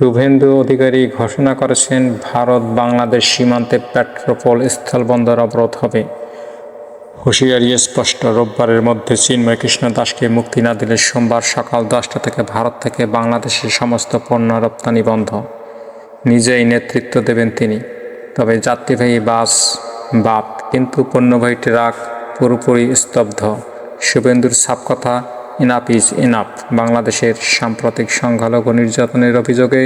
শুভেন্দু অধিকারী ঘোষণা করেছেন, ভারত বাংলাদেশ সীমান্তে পেট্রোপোল স্থলবন্দর অবরোধ হবে। হুঁশিয়ারি স্পষ্ট, রোববারের মধ্যে চিন্ময় কৃষ্ণ দাসকে মুক্তি না দিলে সোমবার সকাল দশটা থেকে ভারত থেকে বাংলাদেশের সমস্ত পণ্য রপ্তানি বন্ধ। নিজেই নেতৃত্ব দেবেন তিনি। তবে যাত্রীবাহী বাস, বাপ, কিন্তু পণ্যবাহী ট্রাক পুরোপুরি স্তব্ধ। শুভেন্দুর সাপ কথা ইনাপ ইজ ইনাপ বাংলাদেশের সাম্প্রতিক সংখ্যালঘু নির্যাতনের অভিযোগে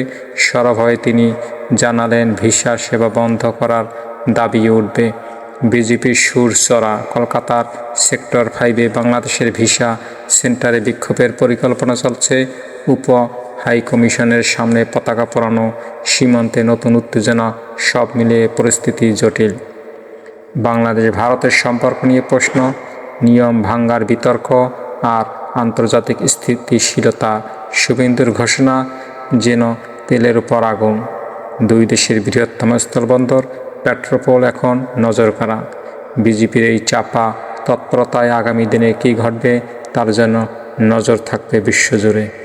সরব হয়ে তিনি জানালেন ভিসা সেবা বন্ধ করার দাবি উঠবে। বিজেপির সুর চড়া কলকাতার সেক্টর ফাইভে বাংলাদেশের ভিসা সেন্টারে বিক্ষোভের পরিকল্পনা চলছে। উপ হাই কমিশনের সামনে পতাকা পরানো সীমান্তে নতুন উত্তেজনা, সব মিলিয়ে পরিস্থিতি জটিল। বাংলাদেশ ভারতের সম্পর্ক নিয়ে প্রশ্ন, নিয়ম ভাঙ্গার বিতর্ক আর আন্তর্জাতিক স্থিতিশীলতা শুভেন্দুর ঘোষণা, যেন তেলের উপর আগুন। দুই দেশের বৃহত্তম স্থলবন্দর, পেট্রোপোল এখন নজর করা বিজেপির এই চাপা তৎপরতায় আগামী দিনে কী ঘটবে, তার যেন নজর থাকবে বিশ্বজুড়ে।